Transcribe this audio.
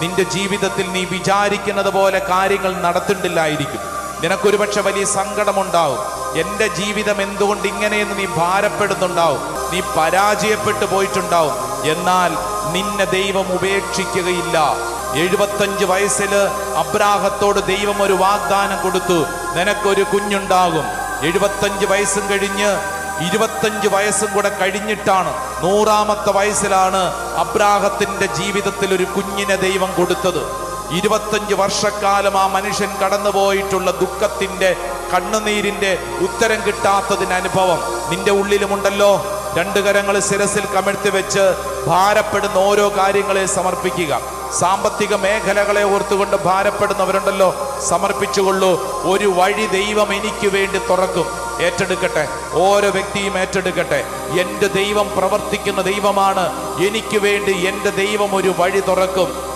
നിന്റെ ജീവിതത്തിൽ നീ വിചാരിക്കുന്നത് പോലെ കാര്യങ്ങൾ നടത്തുന്നില്ലായിരിക്കും നിനക്കൊരുപക്ഷെ വലിയ സങ്കടമുണ്ടാവും. എന്റെ ജീവിതം എന്തുകൊണ്ട് ഇങ്ങനെയെന്ന് നീ ഭാരപ്പെടുന്നുണ്ടാവും. നീ പരാജയപ്പെട്ടു പോയിട്ടുണ്ടാവും. എന്നാൽ നിന്നെ ദൈവം ഉപേക്ഷിക്കുകയില്ല. എഴുപത്തഞ്ച് വയസ്സിൽ അബ്രാഹത്തോട് ദൈവം ഒരു വാഗ്ദാനം കൊടുത്തു. നിനക്കൊരു കുഞ്ഞുണ്ടാകും. എഴുപത്തഞ്ച് വയസ്സും കഴിഞ്ഞ് ഇരുപത്തഞ്ച് വയസ്സും കൂടെ കഴിഞ്ഞിട്ടാണ് നൂറാമത്തെ വയസ്സിലാണ് അബ്രാഹത്തിന്റെ ജീവിതത്തിൽ ഒരു കുഞ്ഞിനെ ദൈവം കൊടുത്തത്. ഇരുപത്തഞ്ച് വർഷക്കാലം ആ മനുഷ്യൻ കടന്നുപോയിട്ടുള്ള ദുഃഖത്തിന്റെ കണ്ണുനീരിന്റെ ഉത്തരം കിട്ടാത്തതിന് അനുഭവം. നിന്റെ ഉള്ളിലുമുണ്ടല്ലോ രണ്ട് കരങ്ങൾ ശിരസിൽ കമിഴ്ത്തി വെച്ച് ഭാരപ്പെടുന്ന ഓരോ കാര്യങ്ങളെ സമർപ്പിക്കുക. സാമ്പത്തിക മേഖലകളെ ഓർത്തുകൊണ്ട് ഭാരപ്പെടുന്നവരുണ്ടല്ലോ സമർപ്പിച്ചുകൊള്ളൂ. ഒരു വഴി ദൈവം എനിക്ക് വേണ്ടി തുറക്കും. ഏറ്റെടുക്കട്ടെ. ഓരോ വ്യക്തിയും ഏറ്റെടുക്കട്ടെ. എന്റെ ദൈവം പ്രവർത്തിക്കുന്ന ദൈവമാണ്. എനിക്ക് വേണ്ടി എന്റെ ദൈവം ഒരു വഴി തുറക്കും.